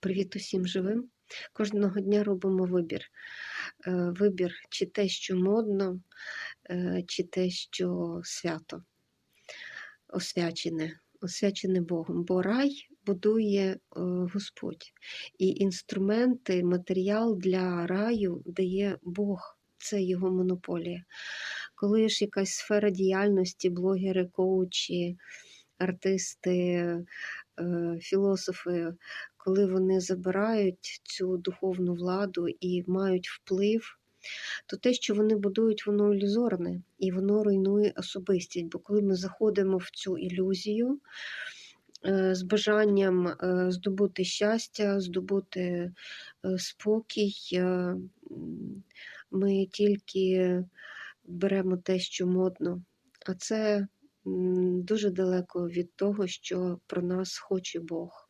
Привіт усім живим. Кожного дня робимо вибір. Е, Вибір чи те, що модно, е, чи те, що свято, освячене, освячене Богом. Бо рай будує е, Господь. І інструменти, матеріал для раю дає Бог. Це його монополія. Коли ж якась сфера діяльності, блогери, коучі, артисти, філософи, коли вони забирають цю духовну владу і мають вплив, то те, що вони будують, воно ілюзорне і воно руйнує особистість. Бо коли ми заходимо в цю ілюзію е, з бажанням е, здобути щастя, здобути е, спокій, е, ми тільки беремо те, що модно. А це дуже далеко від того, що про нас хоче Бог.